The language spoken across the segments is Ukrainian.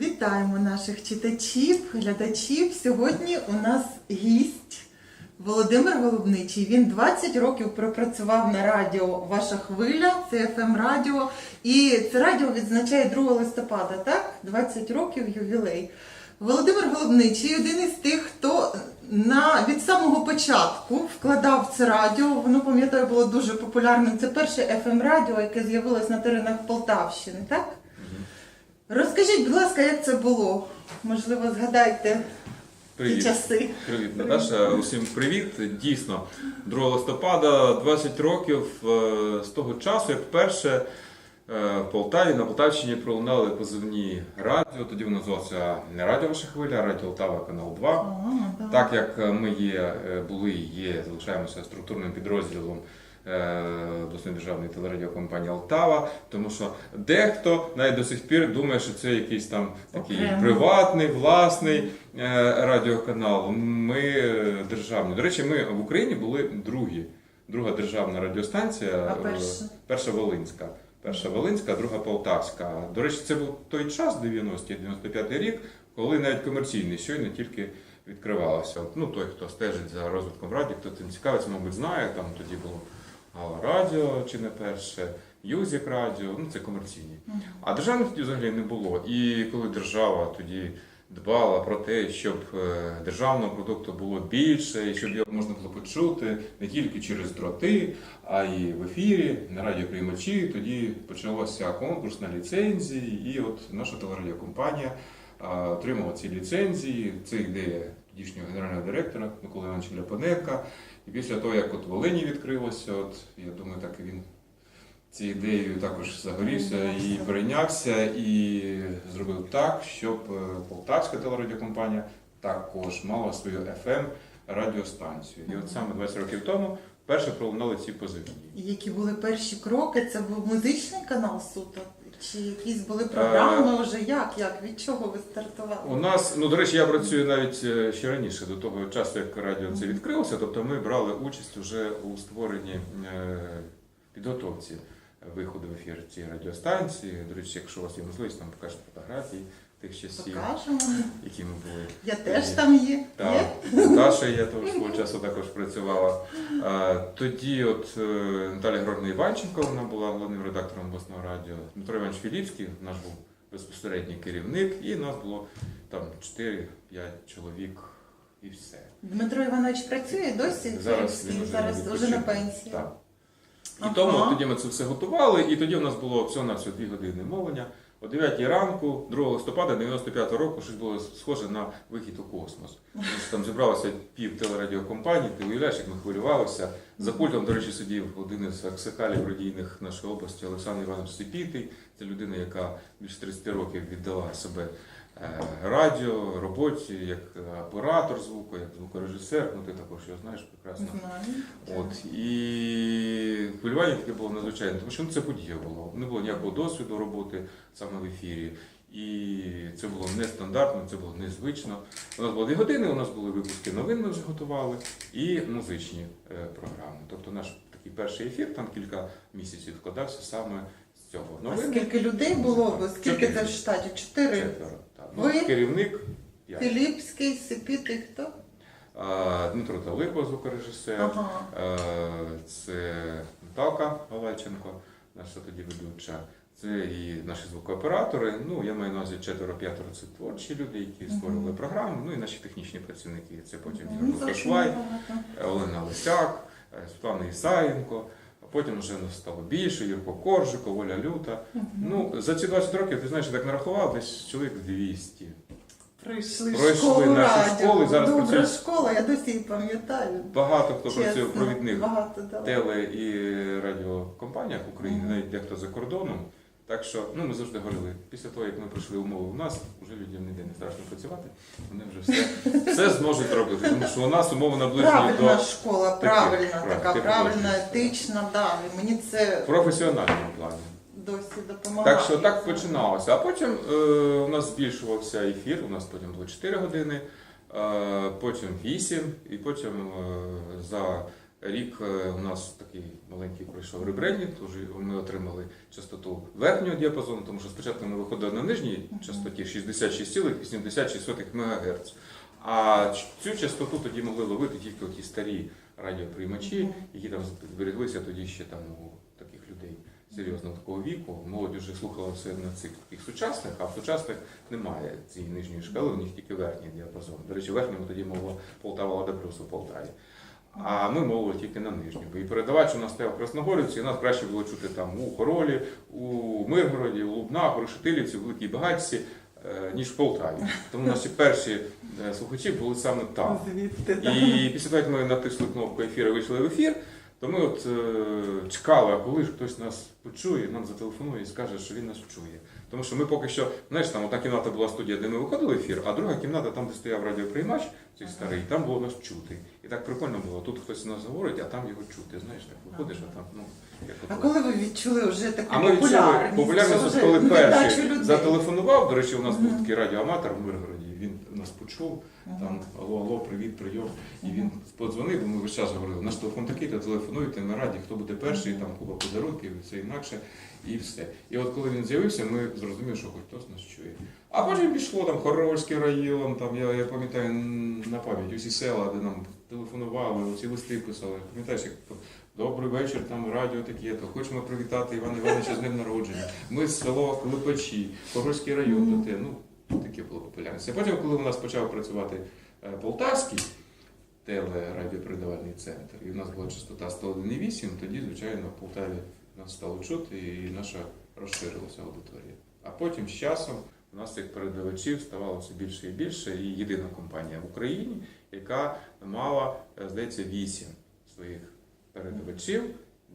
Вітаємо наших читачів, глядачів. Сьогодні у нас гість Володимир Голубничий. Він 20 років пропрацював на радіо Ваша хвиля, це ФМ радіо. І це радіо відзначає 2 листопада, так? 20 років ювілей. Володимир Голубничий один із тих, хто на, від самого початку вкладав це радіо. Воно, пам'ятаю, було дуже популярним. Це перше FM радіо, яке з'явилось на теренах Полтавщини, так? Розкажіть, будь ласка, як це було? Можливо, згадайте ті Привіт. часи. Привіт, Наташа. Усім привіт. Дійсно, 2 листопада 20 років е, з того часу, як вперше е, в Полтаві на Полтавщині пролунали позивні радіо. Тоді воно називалося не Радіо Ваша хвиля, а Радіо Лтава, канал 2. А, да. Так як ми є, е, були і є, залишаємося структурним підрозділом обласної державної телерадіокомпанії Алтава, тому що дехто навіть до сих пір думає, що це якийсь там такий Окремо. приватний, власний е, радіоканал. Ми е, державні. До речі, ми в Україні були другі. Друга державна радіостанція, е, перша? перша Волинська. Перша Волинська, друга Полтавська. До речі, це був той час, 90-ті, 95-й рік, коли навіть комерційний щойно тільки відкривалося. Ну, той, хто стежить за розвитком радіо, хто цим цікавиться, мабуть, знає. Там тоді було Гала Радіо чи не перше, Юзік Радіо, ну це комерційні. А державних тоді взагалі не було. І коли держава тоді дбала про те, щоб е, державного продукту було більше, і щоб його можна було почути не тільки через дроти, а й в ефірі, на радіоприймачі, тоді почався конкурс на ліцензії, і от наша телерадіокомпанія а, отримала ці ліцензії. Це ідея тодішнього генерального директора Миколи Івановича Ляпаненка. І після того, як от Волині відкрилося, от я думаю, так і він цією ідеєю також загорівся і перейнявся, і зробив так, щоб е, Полтавська телерадіокомпанія також мала свою FM радіостанцію. І от саме 20 років тому вперше пролунали ці позивні. Які були перші кроки? Це був музичний канал суто? Чи якісь були програми вже? Як? Як? Від чого ви стартували? У нас, ну до речі, я працюю навіть е, ще раніше, до того часу, як радіо це відкрилося. Тобто ми брали участь вже у створенні е, підготовці виходу в ефір цієї радіостанції. До речі, якщо у вас є можливість, там покажете фотографії тих часів, Покажемо. які ми були. Я теж там є. Так, Є? Даша я того свого часу також працювала. Тоді от е, Наталя Григорівна Іванченко, вона була головним редактором обласного радіо. Дмитро Іванович Філіпський, наш був безпосередній керівник, і нас було там 4-5 чоловік і все. Дмитро Іванович працює досі? Зараз він вже зараз на вже на відпочинку. пенсії. Так. І Ага. тому тоді ми це все готували, і тоді у нас було всього на всього 2 години мовлення. О 9 ранку, 2 листопада 95 року, щось було схоже на вихід у космос. Тому Там зібралося пів телерадіокомпаній, ти уявляєш, як ми хвилювалися. За пультом, до речі, сидів один із аксакалів радійних нашої області Олександр Іванович Сипітий. Це людина, яка більше 30 років віддала себе радіо, роботі, як оператор звуку, як звукорежисер. Ну ти також його знаєш прекрасно. Знаю. От і хвилювання таке було надзвичайне, тому що ну, це подія було. Не було ніякого досвіду роботи саме в ефірі. І це було нестандартно, це було незвично. У нас було дві години, у нас були випуски новин, ми вже готували, і музичні е, програми. Тобто наш такий перший ефір, там кілька місяців складався саме цього. А Новини скільки людей було? Бо Скільки Чотири. це в штаті? Чотири? четверо. Так. Ну, Ви? керівник п'ять. Філіпський, Сипітий, хто? А, Дмитро Талико, звукорежисер. Ага. Е, Це Наталка Галайченко, наша тоді ведуча. Це і наші звукооператори. Ну, я маю на увазі четверо-п'ятеро це творчі люди, які створювали програму. Ну і наші технічні працівники. Це потім Ну, Ігор зовсім Швай, небагато. Олена Лисяк, е, Світлана Ісаєнко. А потім вже стало більше, Юрко Коржик, Оля Люта. Ну, за ці 20 років, ти знаєш, я так нарахував, десь чоловік 200. Прийшли, Пройшли школу наші школи, зараз Добра працює... школа, я досі її пам'ятаю. Багато хто працює в провідних Багато теле і радіокомпаніях України, навіть дехто за кордоном. Так що ну, ми завжди говорили, після того, як ми пройшли умови у нас, вже людям ніде не страшно працювати, вони вже все, все зможуть робити. Тому що у нас умови наближені Правильна до школа, таких, правильна, така правильна, етична, да. І мені це професіонального плану. досі допомагає. Так що так починалося. А потім е, у нас збільшувався ефір, у нас потім було 4 години, е, потім 8, і потім е, за рік е, у нас такий маленький пройшов ребрендінг, тож ми отримали частоту верхнього діапазону, тому що спочатку ми виходили на нижній частоті 66,86 МГц. А цю частоту тоді могли ловити тільки ті старі радіоприймачі, які там збереглися тоді ще там у таких людей серйозного такого віку. Молодь вже слухала все на цих таких сучасних, а в сучасних немає цієї нижньої шкали, у них тільки верхній діапазон. До речі, верхньому тоді мова Полтава Лада Плюс у Полтаві. А ми мовили тільки на нижньому. І передавач у нас стояв в Красногорівці, і нас краще було чути там у Хоролі, у Миргороді, у Лубнах, у Решетилівці, у Великій Багатці, е, ніж в Полтаві. Тому наші перші е, слухачі були саме там. І після того, як ми натисли кнопку ефіру вийшли в ефір, то ми от е, чекали, а коли ж хтось нас почує, нам зателефонує і скаже, що він нас чує. Тому що ми поки що, знаєш, там одна кімната була студія, де ми виходили в ефір, а друга кімната, там, де стояв радіоприймач, цей старий, там було нас чути. І так прикольно було. Тут хтось нас говорить, а там його чути. Знаєш, так виходиш, а там, ну, як А коли ви відчули вже таку а ми відчули популярність? популярність, вже коли перший людей? зателефонував. До речі, у нас був такий радіоаматор в Миргороді. Він нас почув. Там алло, алло, привіт, прийом. І він подзвонив, бо ми весь час говорили, наш телефон такий, то телефонуйте, ми раді, хто буде перший, там купа подарунків, і все інакше, і все. І от коли він з'явився, ми зрозуміли, що хоч хтось нас чує. А потім пішло там Хоровський район, там я, я пам'ятаю на пам'ять усі села, де нам телефонували, ці листи писали. Пам'ятаєш, як добрий вечір, там радіо таке, то хочемо привітати Івана Івановича з днем народження. Ми з село Клепачі, Хоровський район, то те. Ну, таке було популярність. А потім, коли у нас почав працювати е, Полтавський телерадіопередавальний центр, і в нас була частота 101,8, тоді, звичайно, в Полтаві нас стало чути і наша розширилася аудиторія. А потім з часом у нас цих передавачів ставало все більше і більше, і єдина компанія в Україні, яка мала, е, здається, 8 своїх передавачів,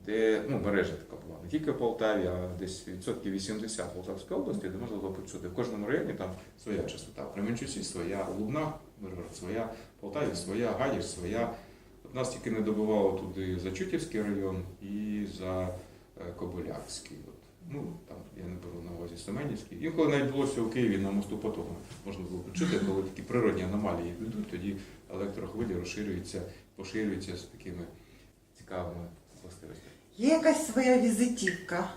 де ну, мережа така була не тільки в Полтаві, а десь відсотків 80 в Полтавській області, де можна було почути. В кожному районі там своя частота. В Кременчуці своя, у Лубнах, Миргород своя, Полтаві своя, Гадяч своя. От нас тільки не добивало туди за Чутівський район і за е, Кобилякський. От. Ну, там я не беру на увазі Семенівський. Інколи навіть було що в Києві на мосту потоку можна було почути, коли такі природні аномалії йдуть, тоді електрохвилі розширюються, поширюються з такими цікавими властивостями. Є якась своя візитівка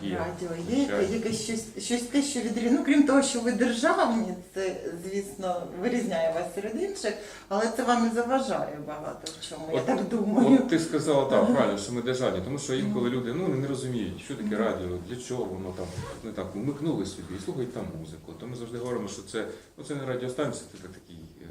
в Є, радіо, є звичайно. якесь щось, щось те, що відрізняє. Ну, крім того, що ви державні, це, звісно, вирізняє вас серед інших, але це вам і заважає багато в чому, я От- так думаю. От ти сказала так, правильно, що ми державні, тому що інколи люди ну, не розуміють, що таке радіо, для чого воно там, вони так вмикнули собі і слухають там музику. То ми завжди говоримо, що це, ну, це не радіостанція, це такий е,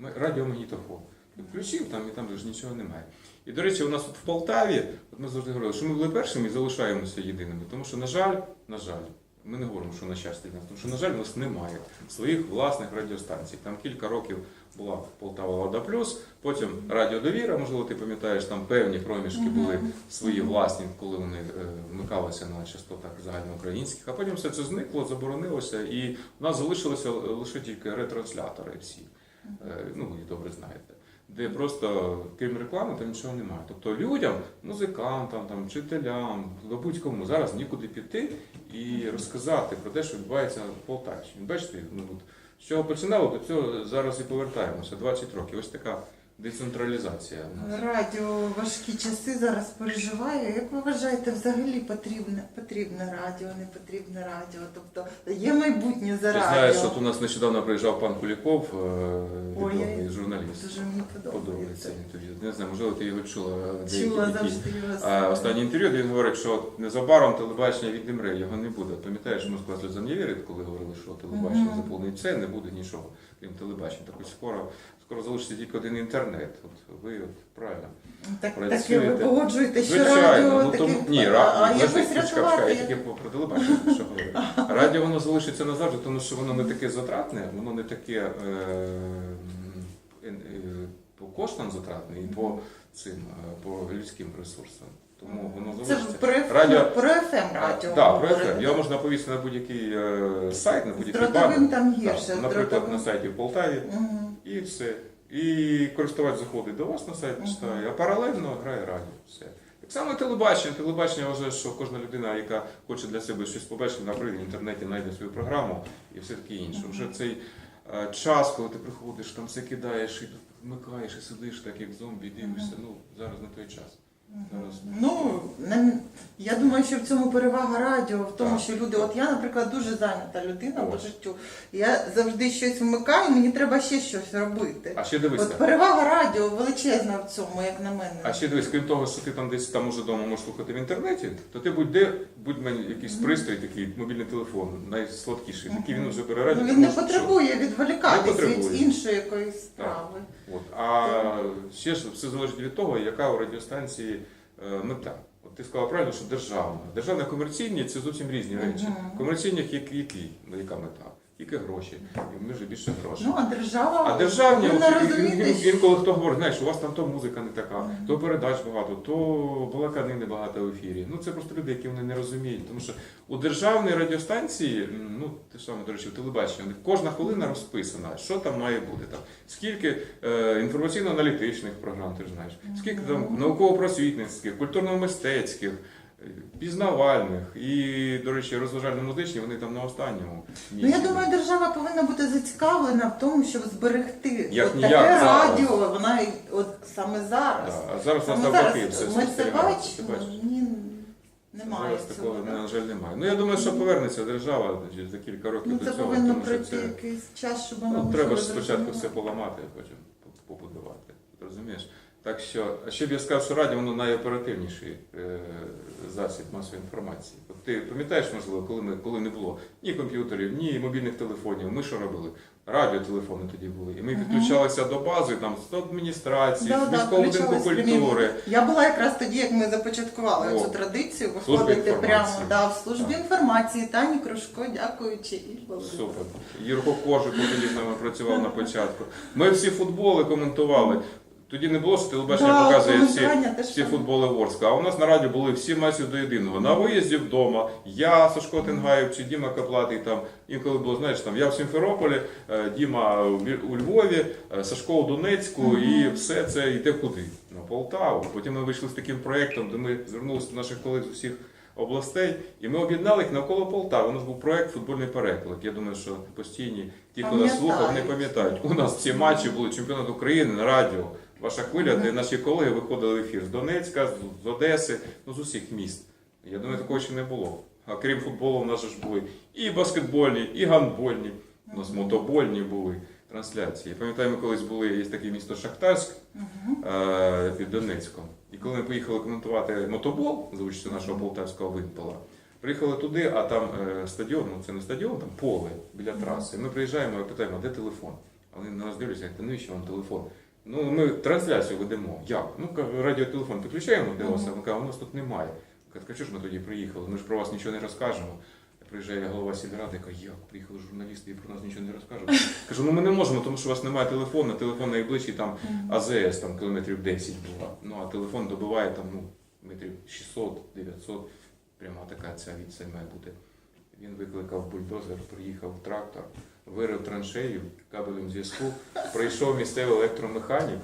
м- радіомагнітофон. Ти Включив там і там же ж нічого немає. І до речі, у нас от в Полтаві, от ми завжди говорили, що ми були першими і залишаємося єдиними. Тому що, на жаль, на жаль, ми не говоримо, що на щастя для нас, тому що, на жаль, у нас немає своїх власних радіостанцій. Там кілька років була Полтава Лада Плюс, потім Радіо Довіра, можливо, ти пам'ятаєш, там певні проміжки були свої власні, коли вони е, вмикалися на частотах загальноукраїнських, а потім все це зникло, заборонилося, і у нас залишилися лише тільки ретранслятори всі. Е, Ну, ви добре знаєте. Де просто крім реклами там нічого немає. Тобто людям, музикантам, там, вчителям, будь-кому зараз нікуди піти і розказати про те, що відбувається в Полтавщині. Бачите, ну, от, з чого починало, до цього зараз і повертаємося. 20 років. Ось така децентралізація. Радіо важкі часи зараз переживає. Як ви вважаєте, взагалі потрібне, потрібне радіо, не потрібне радіо? Тобто є майбутнє за Ти радіо? знаєш, от у нас нещодавно приїжджав пан Куліков, е, відомий журналіст. Дуже мені Подобається подобається. інтерв'ю. Не знаю, можливо, ти його чула. Чула завжди його. Останнє інтерв'ю, де він говорить, що незабаром телебачення відімре, його не буде. Пам'ятаєш, Москва сльозам не вірить, коли говорили, що телебачення Мгм. заповнить все, не буде нічого, крім телебачення. Так ось скоро, скоро залишиться тільки один інтернет. От ви от правильно. Так, працюєте. таке ви погоджуєте, що радіо ну таке... тому ні, радіо, а якось рятувати. я тільки про, телебачення що говорю. Радіо воно залишиться назавжди, тому що воно не таке затратне, воно не таке е, е, по коштам затратне і по цим е, по людським ресурсам. Тому воно Це залишиться. про, FM, Радіо- про FM радіо. Так, про говорите. FM. Його можна повісити на будь-який е, сайт, на будь-який дротовим банер. там гірше. з Наприклад, дротовим. на сайті в Полтаві Мгм. і все. І користувач заходить до вас на сайт, читає, а паралельно грає радіо. Все. Так само і телебачення. Телебачення вже, що кожна людина, яка хоче для себе щось побачити, наприклад, в інтернеті знайде свою програму і все таке інше. Вже цей е, час, коли ти приходиш, там все кидаєш і вмикаєш, і сидиш так, як зомбі, дивишся. Ну, зараз не той час. Зараз. Ну, на- я думаю, що в цьому перевага радіо, в тому, Так. що люди, от я, наприклад, дуже зайнята людина по Ось. життю. Я завжди щось вмикаю, мені треба ще щось робити. А ще дивися. От перевага радіо величезна в цьому, як на мене. А ще дивись, крім того, що ти там десь там уже вдома можеш слухати в інтернеті, то ти будь-де, будь мені якийсь пристрій, такий мобільний телефон, найсладкіший, який він вже бере радіо. Ну, він не потребує Не відволікатись потребує. від іншої якоїсь справи. От. А ще ж все залежить від того, яка у радіостанції е, мета. От ти сказала правильно, що державна. Державна комерційні це зовсім різні речі. Комерційні які, які, ну, яка мета? Тільки гроші. І ми вже більше грошей. Ну, а держава А державні, от, інколи хто говорить, знаєш, у вас там то музика не така, то передач багато, то балаканини багато в ефірі. Ну це просто люди, які вони не розуміють. Тому що у державній радіостанції, ну те ж саме, до речі, в телебаченні, кожна хвилина розписана, що там має бути. Там, скільки е, інформаційно-аналітичних програм, ти ж знаєш, скільки там науково-просвітницьких, культурно-мистецьких. Пізнавальних і, до речі, розважально-музичні, вони там на останньому Ну, я думаю, держава повинна бути зацікавлена в тому, щоб зберегти Як от ніяк таке зараз. радіо, вона й- от саме зараз. Да, а зараз нас Саме навпаки все ми це бачимо, ні, немає Зараз цього. такого, да. на жаль, немає. Ну я думаю, що повернеться держава за кілька років Ну, до це цього, повинно тому що пройти це якийсь час, щоб воно ну, треба ж спочатку все поламати, а потім по- побудувати. Розумієш? Так що, а ще б я сказав, що радіо воно найоперативніший е, засіб масової інформації. От ти пам'ятаєш, можливо, коли ми коли не було ні комп'ютерів, ні мобільних телефонів, ми що робили? Радіотелефони тоді були. І ми Мгм. підключалися до бази там з адміністрації, з міського будинку культури. Я була якраз тоді, як ми започаткували цю традицію, виходити прямо да, в службі інформації, Тані Кружко, дякуючи і. Супер. Юрко Кожик тоді з нами працював на початку. Ми всі футболи коментували. Тоді не було, що телебачення Да, показує всі, теж всі футболи Ворська. А у нас на радіо були всі матчі до єдиного. На виїзді вдома, я, Сашко Тенгаєв чи Діма Каплатий там. Інколи було, знаєш, там я в Сімферополі, е, Діма у у Львові, е, Сашко у Донецьку, і все це йде куди? На Полтаву. Потім ми вийшли з таким проєктом, де ми звернулися до наших колег з усіх областей, і ми об'єднали їх навколо Полтави. У нас був проєкт футбольний переклад. Я думаю, що постійні ті, хто нас слухав, не Пам'ятають. пам'ятають. У нас ці матчі були чемпіонат України на радіо. Ваша хвиля, де наші колеги виходили в ефір з Донецька, з- Одеси, ну з усіх міст. Я думаю, такого ще не було. А крім футболу, у нас ж були і баскетбольні, і гандбольні, у нас мотобольні були трансляції. Я пам'ятаю, ми колись були, є таке місто Шахтарськ е, під Донецьком. І коли ми поїхали коментувати мотобол за участю нашого полтавського винпола, приїхали туди, а там е, стадіон, ну це не стадіон, там поле біля траси. Ми приїжджаємо і питаємо, де телефон? А вони на нас дивляться, навіщо вам телефон? Ну, ми трансляцію ведемо. Як? Ну, кажу, радіотелефон підключаємо до вас, а ми кажемо, у нас тут немає. А чого ж ми тоді приїхали? Ми ж про вас нічого не розкажемо. Приїжджає голова сільради, каже, як приїхали журналісти і про нас нічого не розкажуть. Кажу, ну ми не можемо, тому що у вас немає телефону, телефон найближчий там АЗС там кілометрів 10 була. Ну а телефон добиває там ну, метрів 600, 900. Прямо така ця відстань має бути. Він викликав бульдозер, приїхав трактор, вирив траншею кабелем зв'язку, прийшов місцевий електромеханік,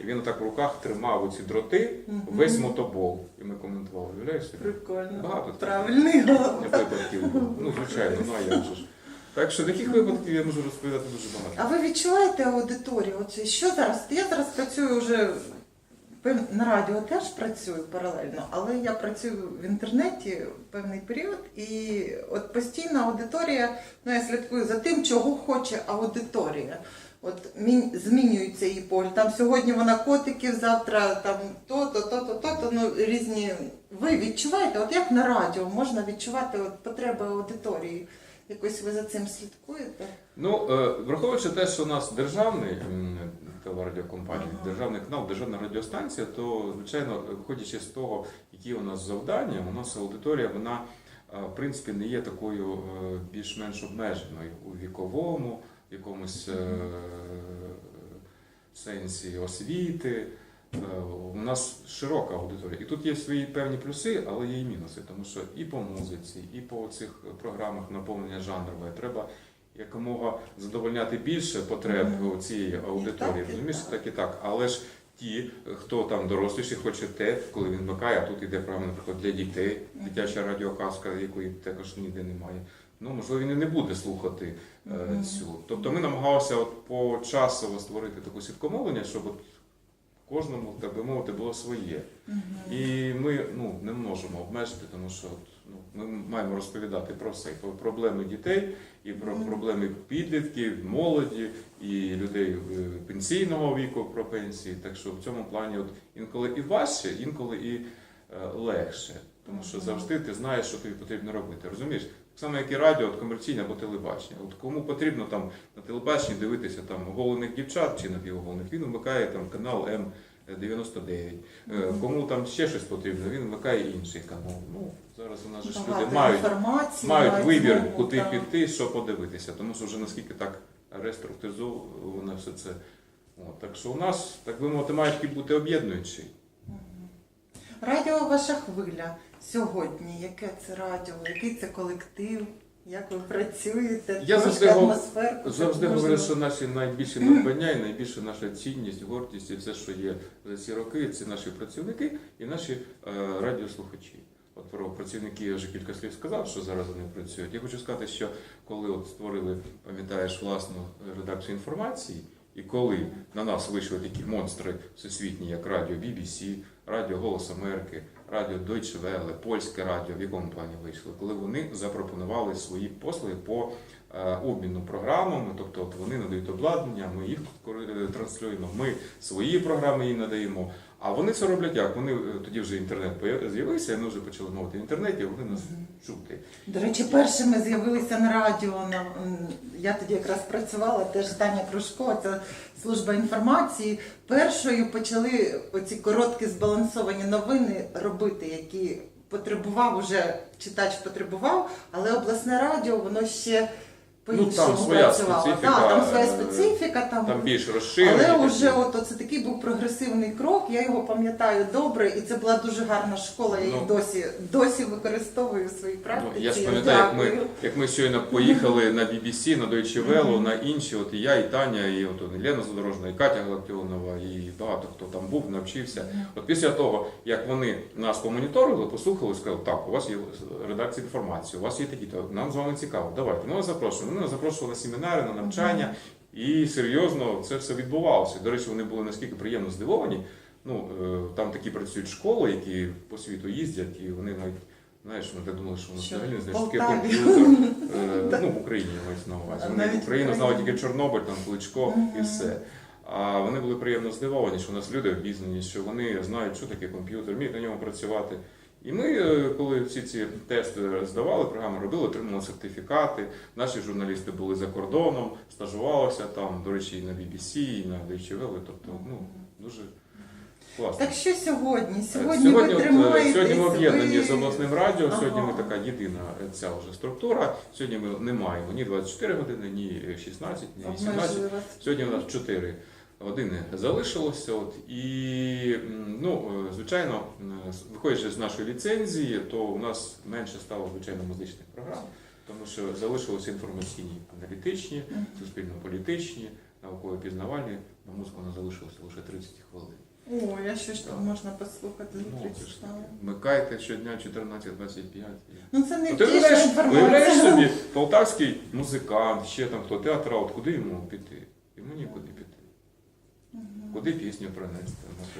і він отак в руках тримав оці дроти, весь мотобол. І ми коментували. Уявляєш собі? Прикольно. Багато Правильний випадків було. Ну, звичайно, ну а як же ж. Так що таких випадків я можу розповідати дуже багато. А ви відчуваєте аудиторію? Оце що зараз? Я зараз працюю вже на радіо теж працюю паралельно, але я працюю в інтернеті певний період, і от постійна аудиторія, ну я слідкую за тим, чого хоче аудиторія. От змінюється її поль. Там сьогодні вона котиків, завтра там то-то, то-то, то-то, ну різні. Ви відчуваєте, от як на радіо можна відчувати от потреби аудиторії? Якось ви за цим слідкуєте? Ну, е, враховуючи те, що у нас державний Ага. державний канал, державна радіостанція, то звичайно, виходячи з того, які у нас завдання, у нас аудиторія, вона е, в принципі не є такою е, більш-менш обмеженою у віковому, якомусь е, сенсі освіти. У нас широка аудиторія. І тут є свої певні плюси, але є і мінуси, тому що і по музиці, і по цих програмах наповнення жанрове треба якомога задовольняти більше потреб Мгм. цієї аудиторії. Розумієш, так. так і так. Але ж ті, хто там доросліший, хоче те, коли він вмикає, а тут іде програма, наприклад, для дітей, дитяча радіоказка, якої також ніде немає. ну можливо він і не буде слухати е, Мгм. цю. Тобто ми намагалися от почасово створити таку сітку мовлення, щоб от кожному, так би мовити, було своє. Мгм. І ми ну, не можемо обмежити, тому що от, ну, ми маємо розповідати про все, про проблеми дітей, і про проблеми підлітків, молоді і людей е, пенсійного віку про пенсії. Так що в цьому плані от інколи і важче, інколи і е, легше. Тому що завжди ти знаєш, що тобі потрібно робити. Розумієш? Так само, як і радіо, от комерційне або телебачення. От кому потрібно там на телебаченні дивитися там оголених дівчат чи напівоголених, він вмикає там канал М99. Е, Кому там ще щось потрібно, він вмикає інший канал. Ну зараз у нас же ж Багато люди мають, інформації, мають вибір, змогу, куди так. піти, що подивитися, тому що вже наскільки так реструктуризовано все це. От, так що у нас, так би мовити, має бути об'єднуючий. Радіо Ваша хвиля сьогодні. Яке це радіо? Який це колектив? Як ви працюєте? Я завжди атмосферку, Завжди говорю, що наші найбільші надбання і найбільша наша цінність, гордість і все, що є за ці роки, це наші працівники і наші е, радіослухачі. От про працівників я вже кілька слів сказав, що зараз вони працюють. Я хочу сказати, що коли от створили, пам'ятаєш, власну редакцію інформації, і коли на нас вийшли такі монстри всесвітні, як радіо BBC, радіо Голос Америки, радіо Deutsche Welle, польське радіо, в якому плані вийшли, коли вони запропонували свої послуги по е, обміну програмами, тобто от вони надають обладнання, ми їх кори- транслюємо, ми свої програми їм надаємо. А вони це роблять як? Вони е, тоді вже інтернет з'явився, і ми вже почали мовити в інтернеті, вони нас чути. До речі, першими з'явилися на радіо. На, я тоді якраз працювала, теж Таня Кружко, це служба інформації. Першою почали оці короткі збалансовані новини робити, які потребував уже читач потребував, але обласне радіо воно ще Ну, там своя працювало. специфіка, Так, там своя е, специфіка, там Там більш розширені. але такі. вже от це такий був прогресивний крок. Я його пам'ятаю добре, і це була дуже гарна школа. Я її Ну. досі досі використовую в своїй Ну, практиці. я ж пам'ятаю, як ми, Дякую. як ми щойно поїхали на BBC, на Deutsche Welle, на інші, от і я, і Таня, і от і Лена Задорожна, і Катя Галактіонова, і багато хто там був, навчився. От після того, як вони нас помоніторили, послухали, сказали, так, у вас є редакція інформації, у вас є такі, то нам з вами цікаво. Давайте, ми вас запрошуємо. Вони нас запрошували на семінари, на навчання, і серйозно це все відбувалося. До речі, вони були наскільки приємно здивовані. Ну, е, там такі працюють школи, які по світу їздять, і вони навіть, знаєш, ми так думали, що вони взагалі не знають, таке комп'ютер. Е, Ну, в Україні мається на увазі. Вони Україну знали тільки Чорнобиль, там Кличко і все. А вони були приємно здивовані, що у нас люди обізнані, що вони знають, що таке комп'ютер, вміють на ньому працювати. І ми, е, коли всі ці тести здавали, програми робили, отримали сертифікати. Наші журналісти були за кордоном, стажувалися там, до речі, і на BBC, і на Deutsche Welle, тобто ну, дуже класно. Так що сьогодні? Сьогодні, Сьогодні, ви от, е, сьогодні ми об'єднані ви- з обласним радіо. Сьогодні ми така єдина е, ця вже структура. Сьогодні ми не маємо ні 24 години, ні 16, ні 18. Сьогодні у нас 4 години залишилося. От, і ну, е, звичайно, е, виходячи з нашої ліцензії, то у нас менше стало звичайно музичних програм, тому що залишилися інформаційні, аналітичні, суспільно-політичні, науково-пізнавальні. На музику нас залишилося лише 30 хвилин. Ой, а що ж там можна послухати за Ну, 30 це ж? Вмикайте щодня 14-25. Ну це не ти втіша уявляєш, собі, полтавський музикант, ще там хто, театрал, куди йому піти? Йому нікуди піти. Куди пісню принести?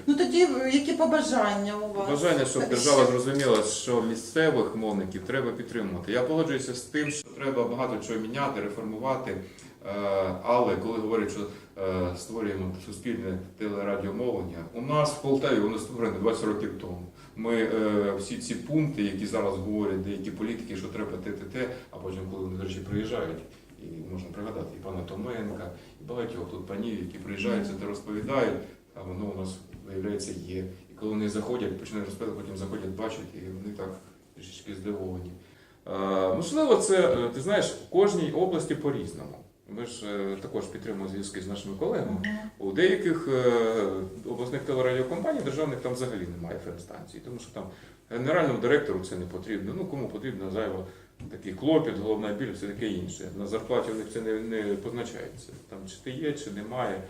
Ну тоді е, які побажання у вас? Бажання, щоб держава зрозуміла, що місцевих мовників треба підтримувати. Я погоджуюся з тим, що треба багато чого міняти, реформувати. Е, Але коли говорять, що е, створюємо суспільне телерадіомовлення, у нас в Полтаві воно створене 20 років тому. Ми всі ці пункти, які зараз говорять деякі політики, що треба те, те, а потім, коли вони, до речі, приїжджають, і можна пригадати і пана Томенка, багатьох тут панів, які приїжджають, це розповідають, а воно у нас виявляється є. І коли вони заходять, починають розповідати, потім заходять, бачать, і вони так трішечки здивовані. Е, можливо, це е, ти знаєш, в кожній області по-різному. Ми ж е, також підтримуємо зв'язки з нашими колегами. У деяких е, обласних телерадіокомпаній державних там взагалі немає фм-станцій, тому що там генеральному директору це не потрібно. Ну кому потрібно зайво такий клопіт, головна біль, все таке інше. На зарплаті у них це не, не позначається. Там чи ти є, чи немає.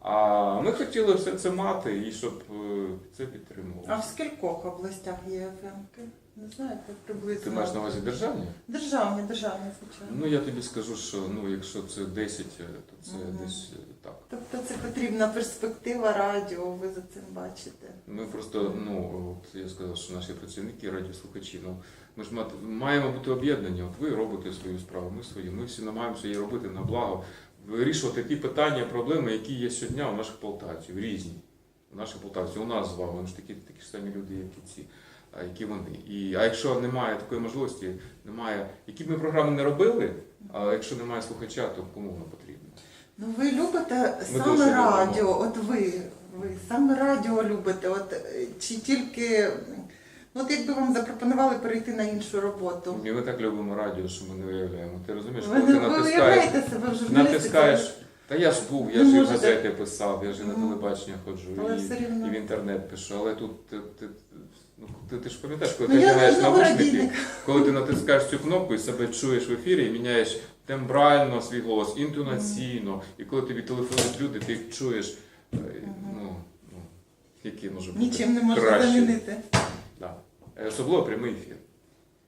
А ми хотіли все це мати і щоб е, це підтримувало. А в скількох областях є ФМки? Не знаєте, приблизно. Ти маєш на увазі державні? Державні, державні, звичайно. Ну я тобі скажу, що ну якщо це 10, е, то це Мгм. десь е, так. Тобто це потрібна перспектива радіо, ви за цим бачите. Ми просто, ну от я сказав, що наші працівники, радіослухачі, ну ми ж маємо бути об'єднані. От ви робите свою справу, ми свою. Ми всі намагаємося її робити на благо, вирішувати ті питання, проблеми, які є щодня у наших полтавців, різні. У наших полтавців, у нас з вами, вони ж такі, такі ж самі люди, як і ці, які вони. І, а якщо немає такої можливості, немає, які б ми програми не робили, а якщо немає слухача, то кому воно потрібно? Ну ви любите Ми саме радіо, любимо. от ви, ви саме радіо любите, от чи тільки. Ну, От якби вам запропонували перейти на іншу роботу. І ми так любимо радіо, що ми не уявляємо. Ти розумієш, коли не ти ви натискаєш. уявляєте себе в журналістиці, Натискаєш. Та я ж був, я ж і в можете. газети писав, я ж і на телебачення ходжу, але і, все рівно. і в інтернет пишу. Але тут ти, ти, ну, ти, ти ж пам'ятаєш, коли Ну, ти я знову навушники, радійник. коли ти натискаєш цю кнопку і себе чуєш в ефірі, і міняєш тембрально свій голос, інтонаційно, і коли тобі телефонують люди, ти їх чуєш, е, ну, ну, які може бути Нічим не можна краще. замінити. Е, Особливо прямий ефір.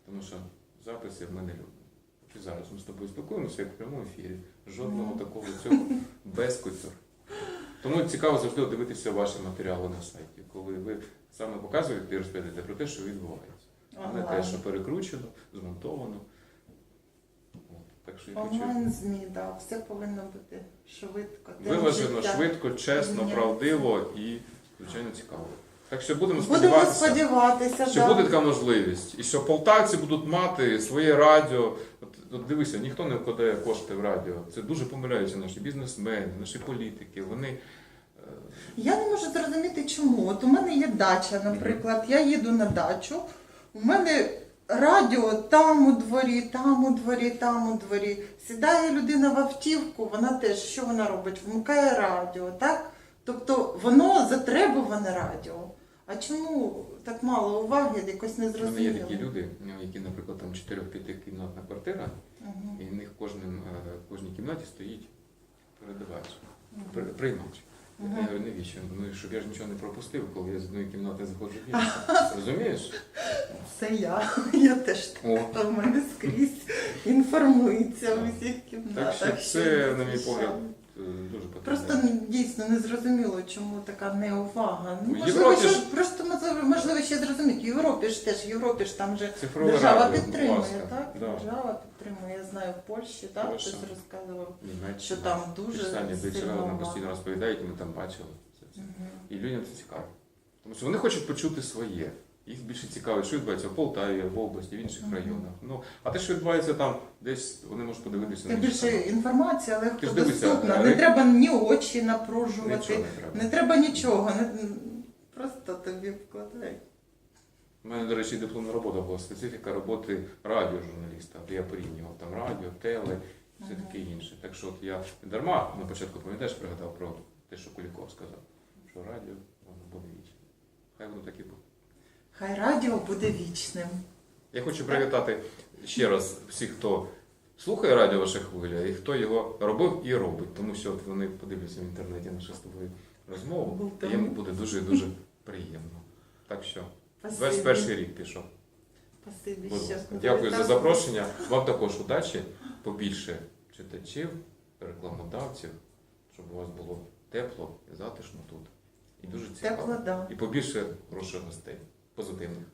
Тому що записи ми не любимо. І зараз ми з тобою спілкуємося як в прямому ефірі. Жодного такого цього без кутюр. Тому цікаво завжди дивитися ваші матеріали на сайті, коли ви саме показуєте і розповідаєте про те, що відбувається. А не те, що перекручено, змонтовано. От, Так що я хочу. Онлайн ЗМІ, да, все повинно бути швидко. Виважено, життя. швидко, чесно, правдиво і, звичайно, цікаво. Так що будемо Будемо сподіватися. сподіватися, Що да. буде така можливість, і що полтавці будуть мати своє радіо. От, от дивися, ніхто не вкладає кошти в радіо. Це дуже помиляються наші бізнесмени, наші політики. Вони е, Я не можу зрозуміти, чому. От у мене є дача, наприклад, я їду на дачу, у мене радіо там у дворі, там у дворі, там у дворі. Сідає людина в автівку, вона теж що вона робить? Вмикає радіо, так? Тобто воно затребуване радіо. А чому так мало уваги, якось не мене є такі люди, які, наприклад, там 4-5 кімнатна квартира, Мгм. і в них кожним, е, в кожній кімнаті стоїть передавач, при- приймач. Я говорю, навіщо? Ну, щоб я ж нічого не пропустив, коли я з одної кімнати заходжу в іншу. Розумієш? Це я. Я теж О, така в мене скрізь інформується в усіх кімнатах. так що це, на мій погляд, дуже потрібно. Просто дійсно не зрозуміло, чому така неувага. Ну, В можливо, Європі що, ж- просто можливо, можливо ще зрозуміти. В Європі ж теж, в Європі ж там же Цифрове держава радіо, будь підтримує, ласка. так? Да. Держава підтримує. Я знаю, в Польщі, так, Польща. хтось розказував. Німеччина. Що там дуже самі сильно нам постійно розповідають, ми там бачили. це все. Мгм. І людям це цікаво. Тому що вони хочуть почути своє. Їх більше цікавить, що відбувається в Полтаві, в області, в інших Мгм. районах. Ну, а те, що відбувається там, десь вони можуть подивитися Це більше інформація, але хто доступна. е, Не треба ні очі напружувати, Нічого не треба. не треба нічого. Не... Просто тобі вкладають. У мене, до речі, дипломна робота була специфіка роботи радіожурналіста. Я порівнював там радіо, теле, все таке інше. Так що от я дарма на початку пам'ятаєш, пригадав про те, що Куліков сказав, що радіо воно буде вічне. Хай воно так і буде. Хай радіо буде вічним. Я хочу привітати ще раз всіх, хто слухає радіо ваша хвиля і хто його робив і робить. Тому що от вони подивляться в інтернеті нашу з тобою розмову, і їм буде дуже дуже приємно. Так що, 21 рік пішов. Спасибі, Будь ласка. Дякую за запрошення. Вам також удачі, побільше читачів, рекламодавців, щоб у вас було тепло і затишно тут. І дуже цікаво. Тепло, да. І побільше хороших гостей, позитивних.